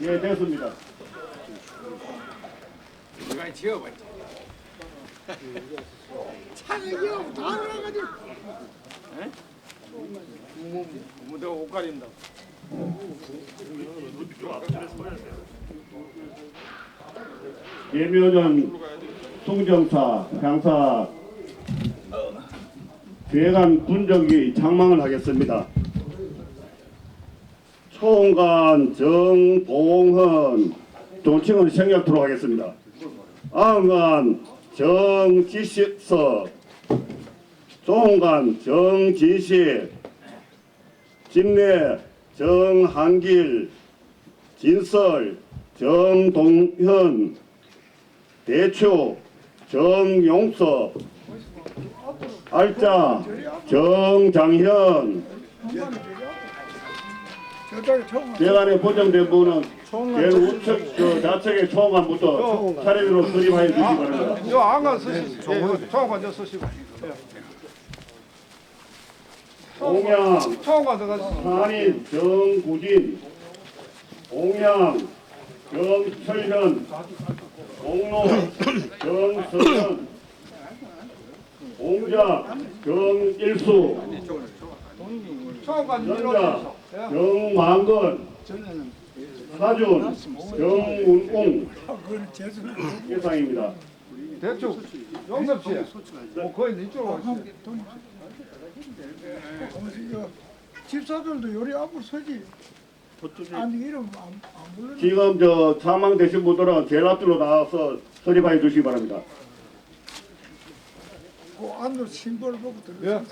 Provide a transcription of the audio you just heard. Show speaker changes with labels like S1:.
S1: 예, 됐습니다.
S2: 누가 지어봤지?
S3: 차가기하고 다 나가지고
S2: 무더 옷 가린다.
S1: 예면은 송정사, 강사 괴간 분정기 장망을 하겠습니다. 총관 정봉헌. 존칭은 생략토록 하겠습니다. 아흥관 정지식 총관 정지식 진내 정한길. 진설 정동현. 대추 정용섭. 알짜 정장현 대관에 보정된 분은 제 우측 그 좌측의 총관부터 차례대로 수립하여 주시기 바랍니다.
S2: 요 안간 쓰시고. 예, 총관 저 쓰시고.
S1: 공양.
S2: 총관 들어가시고.
S1: 한인 정구진. 공양 정철현. 공로 정서현. 공자 정일수. 전자
S2: 밀어주시오.
S1: 정만건 사준 정운웅
S3: 그건 재수
S1: 예상입니다.
S2: 대충 용섭 씨. 뭐 거의 이쪽으로 오시죠.
S3: 집사들도 요리 앞으로 서지 아니 이름 안, 안 불러
S1: 지금 저 사망되신 분들은 제일 앞으로 나와서 서립하여 주시기 바랍니다.
S3: 그 안으로 신고를 보고 들어
S2: 예.